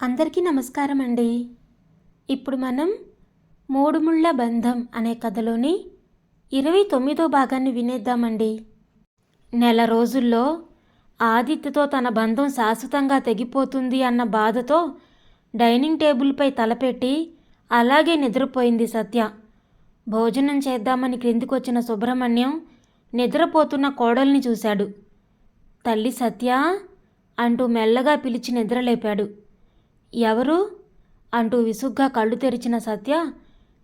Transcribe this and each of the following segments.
అందరికీ నమస్కారం అండి ఇప్పుడు మనం మూడుముళ్ళ బంధం అనే కథలోని ఇరవై తొమ్మిదో భాగాన్ని వినేద్దామండి. నెల రోజుల్లో ఆదిత్యతో తన బంధం శాశ్వతంగా తెగిపోతుంది అన్న బాధతో డైనింగ్ టేబుల్పై తలపెట్టి అలాగే నిద్రపోయింది సత్య. భోజనం చేద్దామని క్రిందికొచ్చిన సుబ్రహ్మణ్యం నిద్రపోతున్న కోడల్ని చూశాడు. తల్లి సత్య అంటూ మెల్లగా పిలిచి నిద్రలేపాడు. ఎవరు? అంటూ విసుగ్గా కళ్ళు తెరిచిన సత్య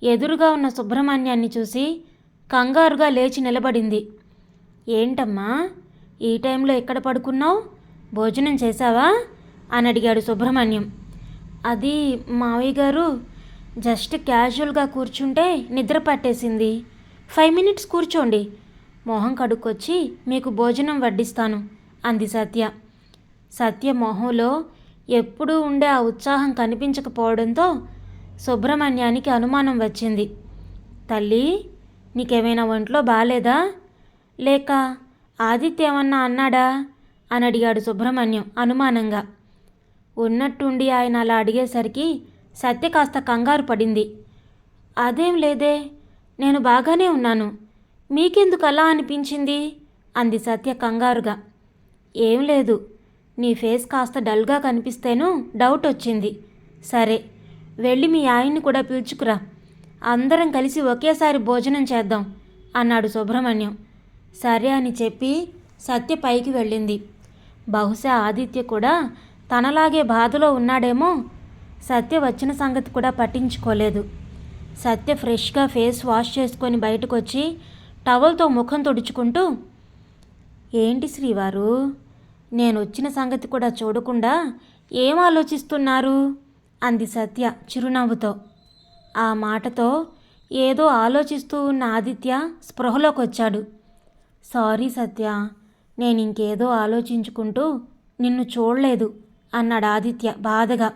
ఎదురుగా ఉన్న సుబ్రహ్మణ్యాన్ని చూసి కంగారుగా లేచి నిలబడింది. ఏంటమ్మా? ఈ టైంలో ఎక్కడ పడుకున్నావు? భోజనం చేశావా? అని అడిగాడు సుబ్రహ్మణ్యం. అది మావయ్య గారు జస్ట్ క్యాజువల్గా కూర్చుంటే నిద్ర పట్టేసింది. ఫైవ్ మినిట్స్ కూర్చోండి. మొహం కడుక్కొచ్చి మీకు భోజనం వడ్డిస్తాను అంది సత్య. సత్య మొహంలో ఎప్పుడూ ఉండే ఆ ఉత్సాహం కనిపించకపోవడంతో సుబ్రహ్మణ్యానికి అనుమానం వచ్చింది. తల్లి నీకేమైనా ఒంట్లో బాగాలేదా లేక ఆదిత్య ఏమన్నా అన్నాడా? అని అడిగాడు సుబ్రహ్మణ్యం అనుమానంగా. ఉన్నట్టుండి ఆయన అలా అడిగేసరికి సత్య కాస్త కంగారు పడింది. అదేం లేదే నేను బాగానే ఉన్నాను. మీకెందుకు అలా అనిపించింది? అంది సత్య కంగారుగా. ఏం లేదు నీ ఫేస్ కాస్త డల్గా కనిపిస్తేను డౌట్ వచ్చింది. సరే వెళ్ళి మీ ఆయన్ని కూడా పిలుచుకురా. అందరం కలిసి ఒకేసారి భోజనం చేద్దాం అన్నాడు సుబ్రహ్మణ్యం. సరే అని చెప్పి సత్య పైకి వెళ్ళింది. బహుశా ఆదిత్య కూడా తనలాగే బాధలో ఉన్నాడేమో సత్య వచ్చిన సంగతి కూడా పట్టించుకోలేదు. సత్య ఫ్రెష్గా ఫేస్ వాష్ చేసుకొని బయటకు వచ్చి టవల్తో ముఖం తుడుచుకుంటూ ఏంటి శ్రీవారు? నేను వచ్చిన సంగతి కూడా చూడకుండా ఏం ఆలోచిస్తున్నారు? అంది సత్య చిరునవ్వుతో. ఆ మాటతో ఏదో ఆలోచిస్తూ ఉన్న ఆదిత్య స్పృహలోకి వచ్చాడు సారీ సత్య నేను ఇంకేదో ఆలోచించుకుంటూ నిన్ను చూడలేదు అన్నాడు ఆదిత్య బాధగా.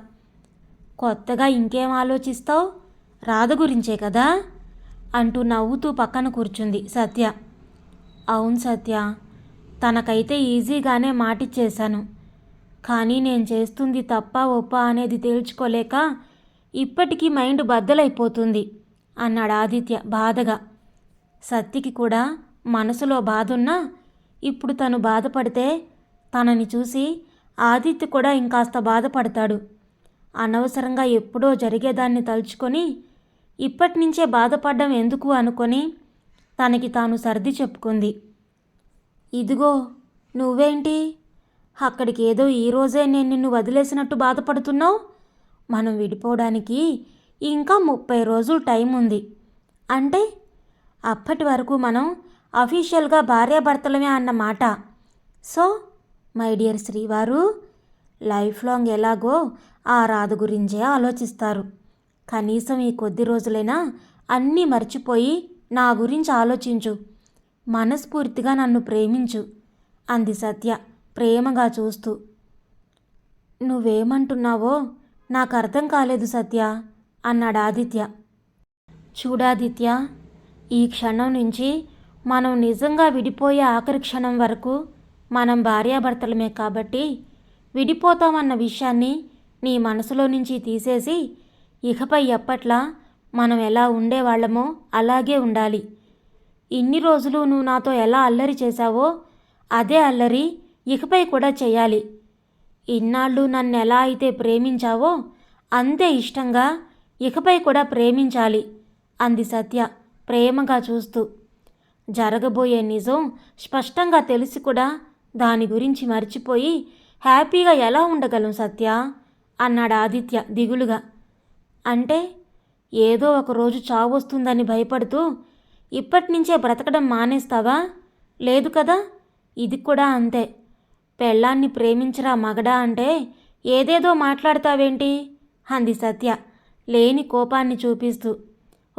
కొత్తగా ఇంకేం ఆలోచిస్తావు? రాధ గురించే కదా? అంటూ నవ్వుతూ పక్కన కూర్చుంది సత్య. అవును సత్య తనకైతే ఈజీగానే మాటిచ్చేశాను. కానీ నేను చేస్తుంది తప్ప ఒప్ప అనేది తేల్చుకోలేక ఇప్పటికీ మైండ్ బద్దలైపోతుంది అన్నాడు ఆదిత్య బాధగా. సత్తికి కూడా మనసులో బాధున్నా ఇప్పుడు తను బాధపడితే తనని చూసి ఆదిత్య కూడా ఇంకాస్త బాధపడతాడు. అనవసరంగా ఎప్పుడో జరిగేదాన్ని తలుచుకొని ఇప్పటి నుంచే బాధపడ్డం ఎందుకు అనుకొని తనకి తాను సర్ది చెప్పుకుంది. ఇదిగో నువ్వేంటి? అక్కడికి ఏదో ఈరోజే నేను నిన్ను వదిలేసినట్టు బాధపడుతున్నావు? మనం విడిపోవడానికి ఇంకా ముప్పై రోజులు టైం ఉంది. అంటే అప్పటి వరకు మనం అఫీషియల్గా భార్యాభర్తలమే అన్నమాట సో మై డియర్ శ్రీవారు లైఫ్ లాంగ్ ఎలాగో ఆ రాధ గురించే ఆలోచిస్తారు. కనీసం ఈ కొద్ది రోజులైనా అన్నీ మర్చిపోయి నా గురించి ఆలోచించు. మనస్ఫూర్తిగా నన్ను ప్రేమించు అంది సత్య ప్రేమగా చూస్తూ. నువ్వేమంటున్నావో నాకు అర్థం కాలేదు సత్య అన్నాడు ఆదిత్య. చూడాదిత్య ఈ క్షణం నుంచి మనం నిజంగా విడిపోయే ఆఖరి క్షణం వరకు మనం భార్యాభర్తలమే కాబట్టి విడిపోతామన్న విషయాన్ని నీ మనసులో నుంచి తీసేసి ఇకపై ఎప్పట్లా మనం ఎలా ఉండేవాళ్ళమో అలాగే ఉండాలి. ఇన్ని రోజులు నువ్వు నాతో ఎలా అల్లరి చేశావో అదే అల్లరి ఇకపై కూడా చేయాలి. ఇన్నాళ్ళు నన్ను ఎలా అయితే ప్రేమించావో అంతే ఇష్టంగా ఇకపై కూడా ప్రేమించాలి అంది సత్య ప్రేమగా చూస్తూ. జరగబోయే నిజం స్పష్టంగా తెలిసి కూడా దాని గురించి మర్చిపోయి హ్యాపీగా ఎలా ఉండగలం సత్య? అన్నాడు ఆదిత్య దిగులుగా. అంటే ఏదో ఒక రోజు భయపడుతూ ఇప్పటి నుంచే బ్రతకడం మానేస్తావా? లేదు కదా? ఇది కూడా అంతే. పెళ్ళాన్ని ప్రేమించరా మగడా అంటే ఏదేదో మాట్లాడతావేంటి? అంది సత్య లేని కోపాన్ని చూపిస్తూ.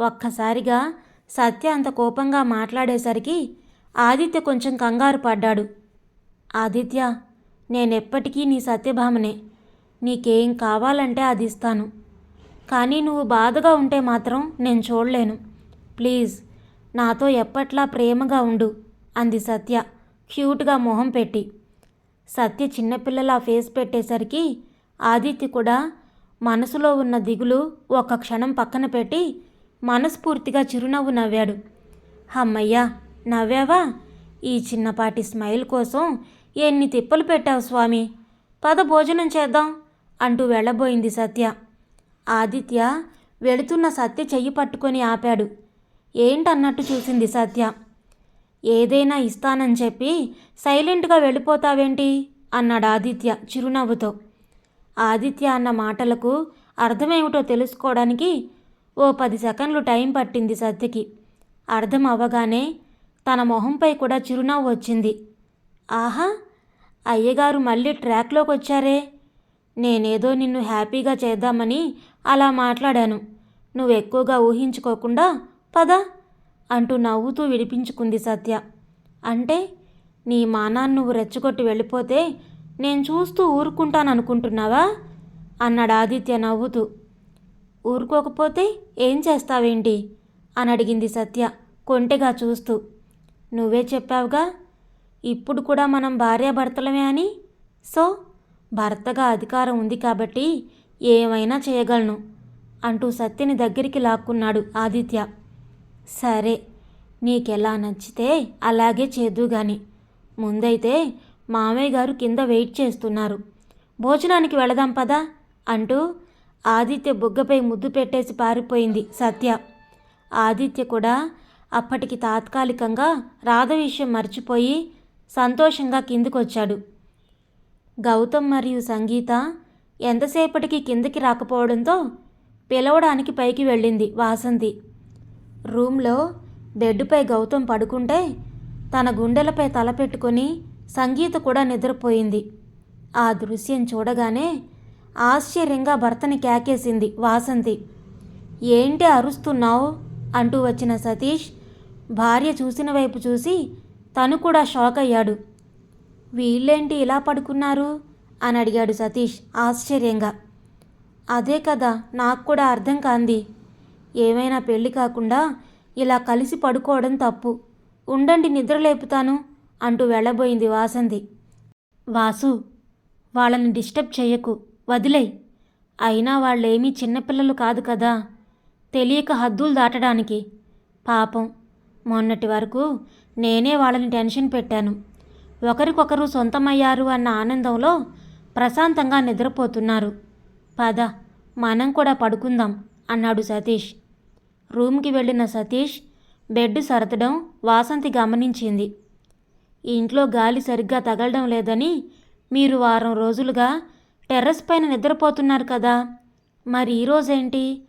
ఒక్కసారిగా సత్య అంత కోపంగా మాట్లాడేసరికి ఆదిత్య కొంచెం కంగారు పడ్డాడు. ఆదిత్య నేనెప్పటికీ నీ సత్యభామనే. నీకేం కావాలంటే అది ఇస్తాను కానీ నువ్వు బాధగా ఉంటే మాత్రం నేను చూడలేను. ప్లీజ్ నాతో ఎప్పట్లా ప్రేమగా ఉండు అంది సత్య క్యూట్గా మొహం పెట్టి. సత్య చిన్నపిల్లల ఫేస్ పెట్టేసరికి ఆదిత్య కూడా మనసులో ఉన్న దిగులు ఒక్క క్షణం పక్కన పెట్టి మనస్ఫూర్తిగా చిరునవ్వు నవ్వాడు. అమ్మయ్యా నవ్వావా? ఈ చిన్నపాటి స్మైల్ కోసం ఎన్ని తిప్పలు పెట్టావు స్వామి? పద భోజనం చేద్దాం అంటూ వెళ్ళబోయింది సత్య. ఆదిత్య వెళుతున్న సత్య చెయ్యి పట్టుకొని ఆపాడు. ఏంటన్నట్టు చూసింది సత్య. ఏదైనా ఇస్తానని చెప్పి సైలెంట్గా వెళ్ళిపోతావేంటి? అన్నాడు ఆదిత్య చిరునవ్వుతో. ఆదిత్య అన్న మాటలకు అర్థమేమిటో తెలుసుకోవడానికి ఓ పది సెకండ్లు టైం పట్టింది సత్యకి. అర్థం అవ్వగానే తన మొహంపై కూడా చిరునవ్వు వచ్చింది. ఆహా! అయ్యగారు మళ్ళీ ట్రాక్లోకి వచ్చారే? నేనేదో నిన్ను హ్యాపీగా చేద్దామని అలా మాట్లాడాను. నువ్వు ఎక్కువగా ఊహించుకోకుండా పద అంటూ నవ్వుతూ విడిపించుకుంది సత్య. అంటే నీ మానాన్ని నువ్వు రెచ్చగొట్టి వెళ్ళిపోతే నేను చూస్తూ ఊరుకుంటాననుకుంటున్నావా? అన్నాడు ఆదిత్య నవ్వుతూ. ఊరుకోకపోతే ఏం చేస్తావేంటి? అని అడిగింది సత్య కొంటెగా చూస్తూ. నువ్వే చెప్పావుగా ఇప్పుడు కూడా మనం భార్యాభర్తలమే అని? సో భర్తగా అధికారం ఉంది కాబట్టి ఏమైనా చేయగలను అంటూ సత్యని దగ్గరికి లాక్కున్నాడు ఆదిత్య. సరే నీకెలా నచ్చితే అలాగే చేద్దు గాని. ముందైతే మామయ్య గారు కింద వెయిట్ చేస్తున్నారు. భోజనానికి వెళదాం పదా అంటూ ఆదిత్య బుగ్గపై ముద్దు పెట్టేసి పారిపోయింది సత్య. ఆదిత్య కూడా అప్పటికి తాత్కాలికంగా రాధ విషయం మర్చిపోయి సంతోషంగా కిందికొచ్చాడు. గౌతమ్ మరియు సంగీత ఎంతసేపటికి కిందకి రాకపోవడంతో పిలవడానికి పైకి వెళ్ళింది వాసంతి. రూమ్లో బెడ్డుపై గౌతమ్ పడుకుంటే తన గుండెలపై తలపెట్టుకొని సంగీత కూడా నిద్రపోయింది. ఆ దృశ్యం చూడగానే ఆశ్చర్యంగా భర్తని కేకేసింది వాసంతి. ఏంటి అరుస్తున్నావు? అంటూ వచ్చిన సతీష్ భార్య చూసిన వైపు చూసి తను కూడా షాక్ అయ్యాడు. వీళ్ళేంటి ఇలా పడుకున్నారు? అని అడిగాడు సతీష్ ఆశ్చర్యంగా. అదే కదా నాకు కూడా అర్థం కాంది. ఏమైనా పెళ్ళి కాకుండా ఇలా కలిసి పడుకోవడం తప్పు. ఉండండి నిద్ర లేపుతాను అంటూ వెళ్ళబోయింది వాసంతి. వాసు వాళ్ళని డిస్టర్బ్ చేయకు వదిలేయ్. అయినా వాళ్ళేమీ చిన్నపిల్లలు కాదు కదా. తెలియక హద్దులు దాటడానికి. పాపం మొన్నటి వరకు నేనే వాళ్ళని టెన్షన్ పెట్టాను. ఒకరికొకరు సొంతమయ్యారు అన్న ఆనందంలో ప్రశాంతంగా నిద్రపోతున్నారు. పద మనం కూడా పడుకుందాం. అన్నాడు సతీష్. రూమ్కి వెళ్ళిన సతీష్ బెడ్ సరతడం వాసంతి గమనించింది. ఇంట్లో గాలి సరిగ్గా తగలడం లేదని మీరు వారం రోజులుగా టెర్రస్ పైన నిద్రపోతున్నారు కదా. మరి ఈరోజేంటి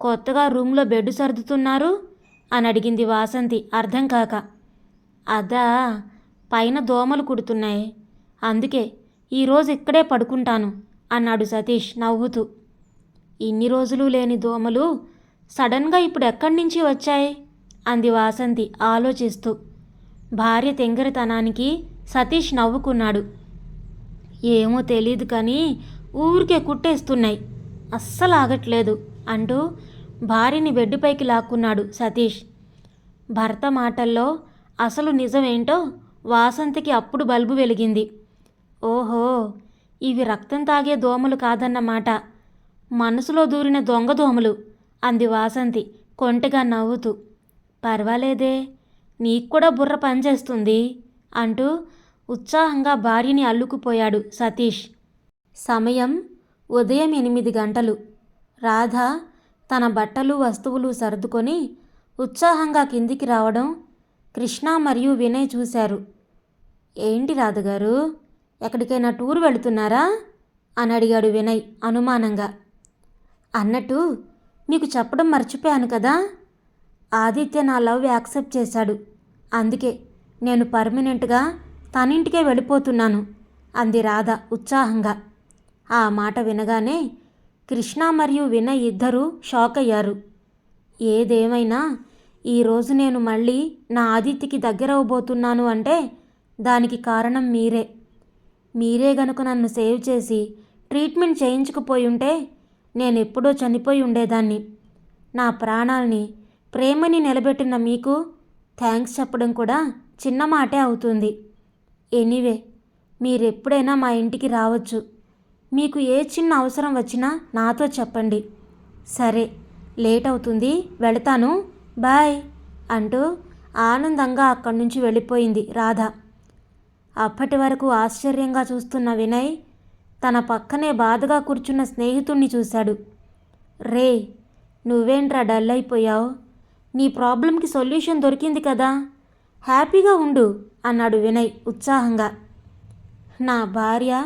కొత్తగా రూమ్లో బెడ్ సర్దుతున్నారు? అని అడిగింది వాసంతి అర్థం కాక. అదా పైన దోమలు కుడుతున్నాయి. అందుకే ఈరోజు ఇక్కడే పడుకుంటాను అన్నాడు సతీష్ నవ్వుతూ. ఇన్ని రోజులు లేని దోమలు సడన్గా ఇప్పుడు ఎక్కడి నుంచి వచ్చాయి? అంది వాసంతి ఆలోచిస్తూ. భార్య తెంగరితనానికి సతీష్ నవ్వుకున్నాడు. ఏమో తెలియదు కానీ ఊరికే కుట్టేస్తున్నాయి. అస్సలు ఆగట్లేదు అంటూ భార్యని బెడ్డుపైకి లాక్కున్నాడు సతీష్. భర్త మాటల్లో అసలు నిజమేంటో వాసంతికి అప్పుడు బల్బు వెలిగింది. ఓహో ఇవి రక్తం తాగే దోమలు కాదన్నమాట. మనసులో దూరిన దొంగ దోమలు. అంది వాసంతి కొంటగా నవ్వుతూ. పర్వాలేదే నీకు కూడా బుర్ర పనిచేస్తుంది అంటూ ఉత్సాహంగా భార్యని అల్లుకుపోయాడు సతీష్. సమయం ఉదయం ఎనిమిది గంటలు. రాధ తన బట్టలు వస్తువులు సర్దుకొని ఉత్సాహంగా కిందికి రావడం కృష్ణ మరియు వినయ్ చూశారు. ఏంటి రాధగారు ఎక్కడికైనా టూర్ వెళుతున్నారా? అని అడిగాడు వినయ్ అనుమానంగా. అన్నట్టు మీకు చెప్పడం మర్చిపోయాను కదా? ఆదిత్య నా లవ్ యాక్సెప్ట్ చేశాడు. అందుకే నేను పర్మనెంట్గా తనింటికే వెళ్ళిపోతున్నాను అంది రాధ ఉత్సాహంగా. ఆ మాట వినగానే కృష్ణ మరియు వినయ్ ఇద్దరూ షాక్ అయ్యారు. ఏదేమైనా ఈరోజు నేను మళ్ళీ నా ఆదిత్యకి దగ్గరవబోతున్నాను అంటే దానికి కారణం మీరే. మీరే గనుక నన్ను సేవ్ చేసి ట్రీట్మెంట్ చేయించకపోయి ఉంటే నేను ఎప్పుడో చనిపోయి ఉండేదాన్ని. నా ప్రాణాల్ని ప్రేమని నిలబెట్టిన మీకు థ్యాంక్స్ చెప్పడం కూడా చిన్న మాటే అవుతుంది. ఎనీవే మీరెప్పుడైనా మా ఇంటికి రావచ్చు. మీకు ఏ చిన్న అవసరం వచ్చినా నాతో చెప్పండి. సరే లేట్ అవుతుంది వెళతాను. బాయ్ అంటూ ఆనందంగా అక్కడి నుంచి వెళ్ళిపోయింది రాధ. అప్పటి వరకు ఆశ్చర్యంగా చూస్తున్న వినయ్ తన పక్కనే బాధగా కూర్చున్న స్నేహితుణ్ణి చూశాడు. రే నువ్వేంట్రా డల్ అయిపోయావు? నీ ప్రాబ్లంకి సొల్యూషన్ దొరికింది కదా? హ్యాపీగా ఉండు అన్నాడు వినయ్ ఉత్సాహంగా. నా భార్య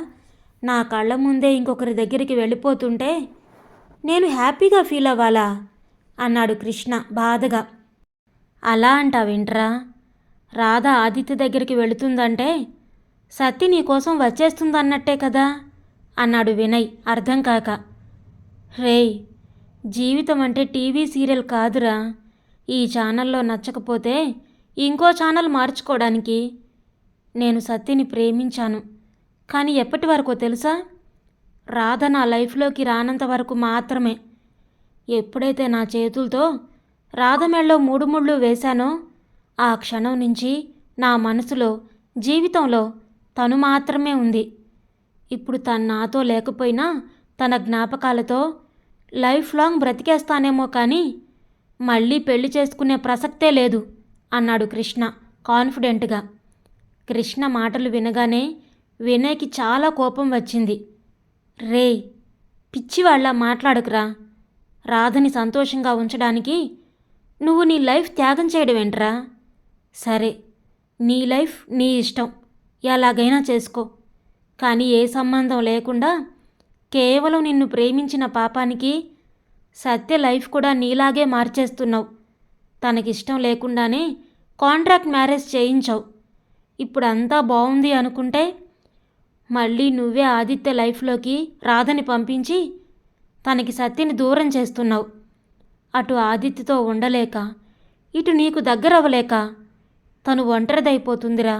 నా కళ్ళ ముందే ఇంకొకరి దగ్గరికి వెళ్ళిపోతుంటే నేను హ్యాపీగా ఫీల్ అవ్వాలా? అన్నాడు కృష్ణ బాధగా. అలా అంటావేంట్రా? రాధ ఆదిత్య దగ్గరికి వెళుతుందంటే సత్తి నీ కోసం వచ్చేస్తుందన్నట్టే కదా? అన్నాడు వినయ్ అర్థం కాక. రేయ్ జీవితం అంటే టీవీ సీరియల్ కాదురా. ఈ ఛానల్లో నచ్చకపోతే ఇంకో ఛానల్ మార్చుకోవడానికి నేను సత్యని ప్రేమించాను. కానీ ఎప్పటి వరకో తెలుసా? రాధ నా లైఫ్లోకి రానంత వరకు మాత్రమే. ఎప్పుడైతే నా చేతులతో రాధ మెళ్ళలో మూడు ముళ్ళు వేశానో ఆ క్షణం నుంచి నా మనసులో జీవితంలో తను మాత్రమే ఉంది. ఇప్పుడు తను నాతో లేకపోయినా తన జ్ఞాపకాలతో లైఫ్ లాంగ్ బ్రతికేస్తానేమో కానీ మళ్ళీ పెళ్ళి చేసుకునే ప్రసక్తే లేదు అన్నాడు కృష్ణ కాన్ఫిడెంట్గా. కృష్ణ మాటలు వినగానే వినయ్కి చాలా కోపం వచ్చింది. రే పిచ్చివాళ్ళ మాట్లాడకురా. రాధని సంతోషంగా ఉంచడానికి నువ్వు నీ లైఫ్ త్యాగం చేయడం ఏంట్రా? సరే నీ లైఫ్ నీ ఇష్టం. ఎలాగైనా చేసుకో. కానీ ఏ సంబంధం లేకుండా కేవలం నిన్ను ప్రేమించిన పాపానికి సత్య లైఫ్ కూడా నీలాగే మార్చేస్తున్నావు. తనకిష్టం లేకుండానే కాంట్రాక్ట్ మ్యారేజ్ చేయించావు. ఇప్పుడు అంతా బాగుంది అనుకుంటే మళ్ళీ నువ్వే ఆదిత్య లైఫ్లోకి రాధని పంపించి తనకి సత్యని దూరం చేస్తున్నావు. అటు ఆదిత్యతో ఉండలేక ఇటు నీకు దగ్గరవ్వలేక తను ఒంటరిదైపోతుందిరా.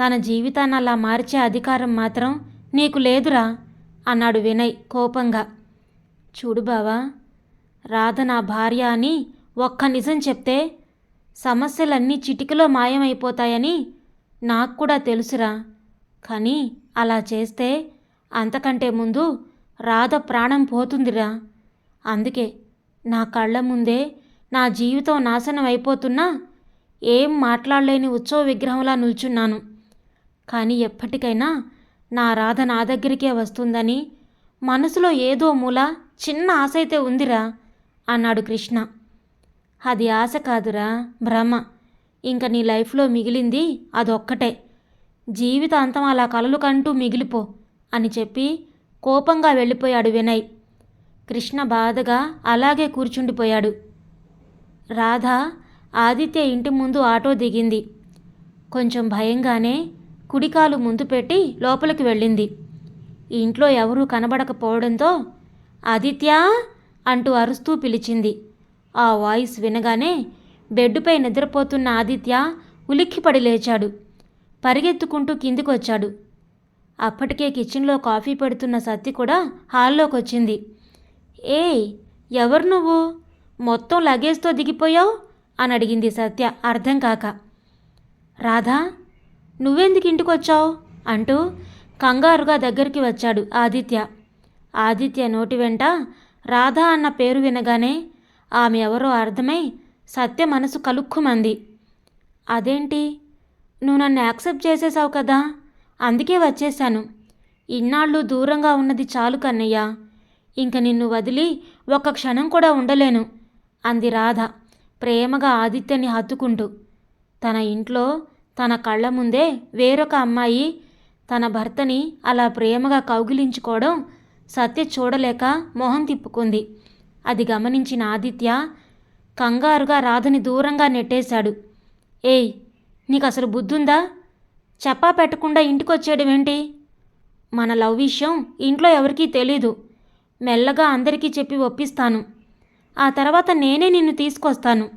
తన జీవితాన్ని అలా మార్చే అధికారం మాత్రం నీకు లేదురా అన్నాడు వినయ్ కోపంగా. చూడు బావా రాధ నా భార్య అని ఒక్క నిజం చెప్తే సమస్యలన్నీ చిటికలో మాయమైపోతాయని నాకు కూడా తెలుసురా. కానీ అలా చేస్తే అంతకంటే ముందు రాధ ప్రాణం పోతుందిరా. అందుకే నా కళ్ళ ముందే నా జీవితం నాశనం అయిపోతున్నా ఏం మాట్లాడలేని ఉత్సవ విగ్రహంలా నిల్చున్నాను. కానీ ఎప్పటికైనా నా రాధ నా దగ్గరికే వస్తుందని మనసులో ఏదో మూల చిన్న ఆశ అయితే ఉందిరా అన్నాడు కృష్ణ. అది ఆశ కాదురా భ్రమ. ఇంక నీ లైఫ్లో మిగిలింది అదొక్కటే. జీవితాంతం అలా కలలు కంటూ మిగిలిపో అని చెప్పి కోపంగా వెళ్ళిపోయాడు వినయ్. కృష్ణ బాధగా అలాగే కూర్చుండిపోయాడు. రాధ ఆదిత్య ఇంటి ముందు ఆటో దిగింది. కొంచెం భయంగానే కుడికాలు ముందు పెట్టి లోపలికి వెళ్ళింది. ఇంట్లో ఎవరూ కనబడకపోవడంతో ఆదిత్య అంటూ అరుస్తూ పిలిచింది. ఆ వాయిస్ వినగానే బెడ్డుపై నిద్రపోతున్న ఆదిత్య ఉలిక్కిపడి లేచాడు. పరిగెత్తుకుంటూ కిందికొచ్చాడు. అప్పటికే కిచెన్లో కాఫీ పెడుతున్న సత్తి కూడా హాల్లోకి వచ్చింది ఏయ్ ఎవరు నువ్వు? మొత్తం లగేజ్తో దిగిపోయావు? అని అడిగింది సత్య అర్థం కాక. రాధా నువ్వెందుకు ఇంటికి వచ్చావు అంటూ కంగారుగా దగ్గరికి వచ్చాడు ఆదిత్య. ఆదిత్య నోటి వెంట రాధా అన్న పేరు వినగానే ఆమె ఎవరో అర్థమై సత్య మనసు కలుక్కుమంది. అదేంటి? నువ్వు నన్ను యాక్సెప్ట్ చేసేసావు కదా? అందుకే వచ్చేశాను. ఇన్నాళ్ళు దూరంగా ఉన్నది చాలు కన్నయ్య. ఇంక నిన్ను వదిలి ఒక్క క్షణం కూడా ఉండలేను అంది రాధ ప్రేమగా ఆదిత్యని హత్తుకుంటూ. తన ఇంట్లో తన కళ్ళ ముందే వేరొక అమ్మాయి తన భర్తని అలా ప్రేమగా కౌగిలించుకోవడం సత్య చూడలేక మొహం తిప్పుకుంది. అది గమనించిన ఆదిత్య కంగారుగా రాధని దూరంగా నెట్టేశాడు. ఏయ్ నీకు అసలు బుద్ధుందా? చెప్పా పెట్టకుండా ఇంటికి ఏంటి మన లవ్ విషయం ఇంట్లో ఎవరికీ తెలీదు. మెల్లగా అందరికీ చెప్పి ఒప్పిస్తాను. ఆ తర్వాత నేనే నిన్ను తీసుకొస్తాను.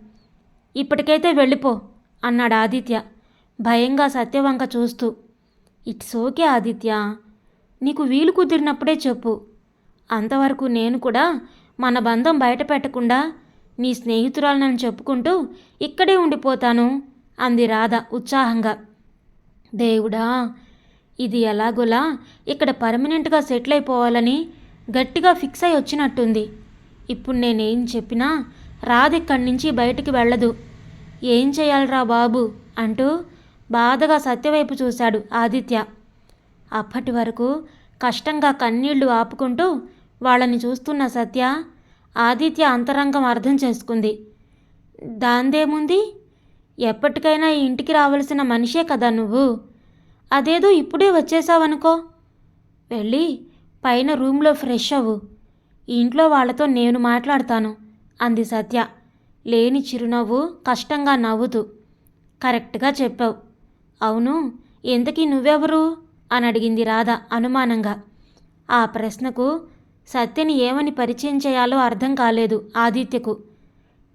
ఇప్పటికైతే వెళ్ళిపో అన్నాడు ఆదిత్య. భయంగా సత్యవంక చూస్తూ ఇట్స్ ఓకే ఆదిత్య నీకు వీలు కుదిరినప్పుడే చెప్పు. అంతవరకు నేను కూడా మన బంధం బయట పెట్టకుండా నీ స్నేహితురాలను చెప్పుకుంటూ ఇక్కడే ఉండిపోతాను అంది రాధ ఉత్సాహంగా. దేవుడా ఇది ఎలాగోలా ఇక్కడ పర్మనెంట్గా సెటిల్ అయిపోవాలని గట్టిగా ఫిక్స్ అయి వచ్చినట్టుంది. ఇప్పుడు నేనేం చెప్పినా రాధిక్కడి నుంచి బయటికి వెళ్ళదు. ఏం చేయాలరా బాబు? అంటూ బాధగా సత్యవైపు చూశాడు ఆదిత్య. అప్పటి వరకు కష్టంగా కన్నీళ్ళు ఆపుకుంటూ వాళ్ళని చూస్తున్న సత్య ఆదిత్య అంతరంగం అర్థం చేసుకుంది. దాందేముంది? ఎప్పటికైనా ఈ ఇంటికి రావలసిన మనిషే కదా నువ్వు. అదేదో ఇప్పుడే వచ్చేసావనుకో వెళ్ళి పైన రూమ్లో ఫ్రెష్ అవ్వు. ఇంట్లో వాళ్ళతో నేను మాట్లాడతాను అంది సత్య. లేని చిరునవ్వు కష్టంగా నవ్వుతూ. కరెక్ట్గా చెప్పావు. అవును ఇంతకీ నువ్వెవరు? అని అడిగింది రాధ అనుమానంగా. ఆ ప్రశ్నకు సత్యని ఏమని పరిచయం చేయాలో అర్థం కాలేదు ఆదిత్యకు.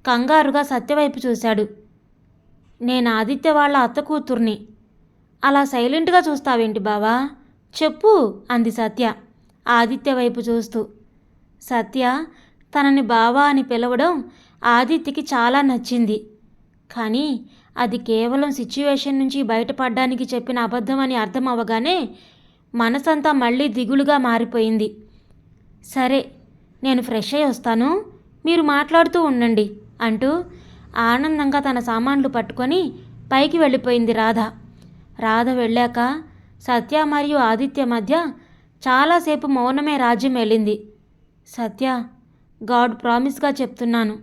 కంగారుగా సత్యవైపు చూశాడు. నేను ఆదిత్య వాళ్ళ అత్త కూతుర్ని. అలా సైలెంట్గా చూస్తావేంటి బావా? చెప్పు అంది సత్య ఆదిత్య వైపు చూస్తూ. సత్య తనని బావా అని పిలవడం ఆదిత్యకి చాలా నచ్చింది. కానీ అది కేవలం సిచ్యువేషన్ నుంచి బయటపడడానికి చెప్పిన అబద్ధమని అర్థం అవ్వగానే మనసంతా మళ్ళీ దిగులుగా మారిపోయింది. సరే నేను ఫ్రెష్ అయ్యి వస్తాను. మీరు మాట్లాడుతూ ఉండండి అంటూ ఆనందంగా తన సామాన్లు పట్టుకొని పైకి వెళ్ళిపోయింది రాధ. రాధ వెళ్ళాక సత్య మరియు ఆదిత్య మధ్య చాలాసేపు మౌనమే రాజ్యం వెళ్ళింది. సత్య గాడ్ ప్రామిస్గా చెప్తున్నాను.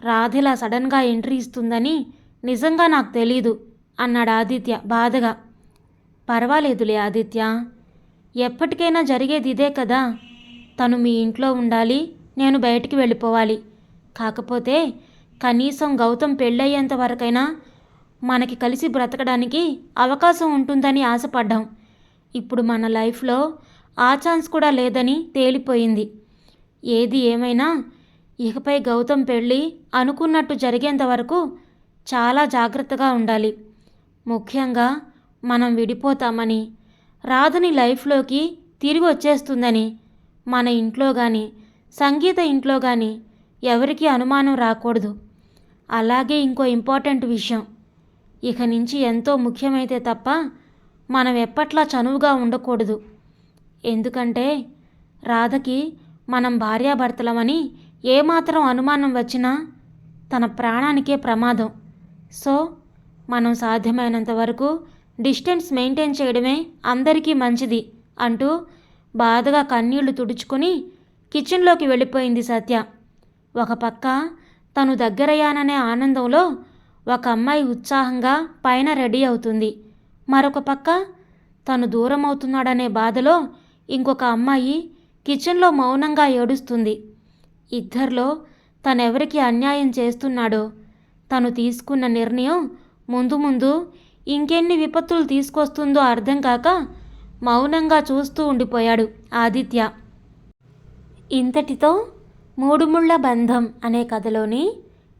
రాధిలా సడన్గా ఎంట్రీ ఇస్తుందని నిజంగా నాకు తెలీదు అన్నాడు ఆదిత్య బాధగా. పర్వాలేదులే ఆదిత్య ఎప్పటికైనా జరిగేది ఇదే కదా. తను మీ ఇంట్లో ఉండాలి నేను బయటికి వెళ్ళిపోవాలి. కాకపోతే కనీసం గౌతమ్ పెళ్ళయ్యేంత వరకైనా మనకి కలిసి బ్రతకడానికి అవకాశం ఉంటుందని ఆశపడ్డాం. ఇప్పుడు మన లైఫ్లో ఆ ఛాన్స్ కూడా లేదని తేలిపోయింది. ఏది ఏమైనా ఇకపై గౌతమ్ పెళ్ళి అనుకున్నట్టు జరిగేంత వరకు చాలా జాగ్రత్తగా ఉండాలి. ముఖ్యంగా మనం విడిపోతామని రాధని లైఫ్లోకి తిరిగి వచ్చేస్తుందని మన ఇంట్లో కానీ సంగీత ఇంట్లో కానీ ఎవరికీ అనుమానం రాకూడదు. అలాగే ఇంకో ఇంపార్టెంట్ విషయం. ఇక నుంచి ఎంతో ముఖ్యమైతే తప్ప మనం ఎప్పట్లా చనువుగా ఉండకూడదు. ఎందుకంటే రాధకి మనం భార్యాభర్తలమని ఏమాత్రం అనుమానం వచ్చినా తన ప్రాణానికే ప్రమాదం. సో మనం సాధ్యమైనంత వరకు డిస్టెన్స్ మెయింటైన్ చేయడమే అందరికీ మంచిది అంటూ బాధగా కన్నీళ్ళు తుడుచుకొని కిచెన్లోకి వెళ్ళిపోయింది సత్య. ఒక పక్క తను దగ్గరయ్యాననే ఆనందంలో ఒక అమ్మాయి ఉత్సాహంగా పైన రెడీ అవుతుంది. మరొక పక్క తను దూరం అవుతున్నాడనే బాధలో ఇంకొక అమ్మాయి కిచెన్లో మౌనంగా ఏడుస్తుంది. ఇద్దరిలో తనెవరికి అన్యాయం చేస్తున్నాడో తను తీసుకున్న నిర్ణయం ముందు ముందు ఇంకెన్ని విపత్తులు తీసుకొస్తుందో అర్థం కాక మౌనంగా చూస్తూ ఉండిపోయాడు ఆదిత్య. ఇంతటితో మూడుముళ్ళ బంధం అనే కథలోని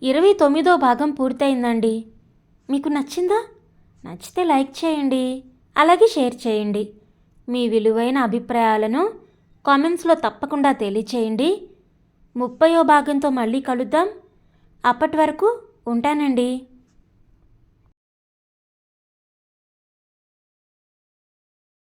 ఇరవై తొమ్మిదో భాగం పూర్తయిందండి. మీకు నచ్చిందా? నచ్చితే లైక్ చేయండి అలాగే షేర్ చేయండి. మీ విలువైన అభిప్రాయాలను కామెంట్స్లో తప్పకుండా తెలియచేయండి. ముప్పయో భాగంతో మళ్ళీ కలుద్దాం. అప్పటి వరకు ఉంటానండి.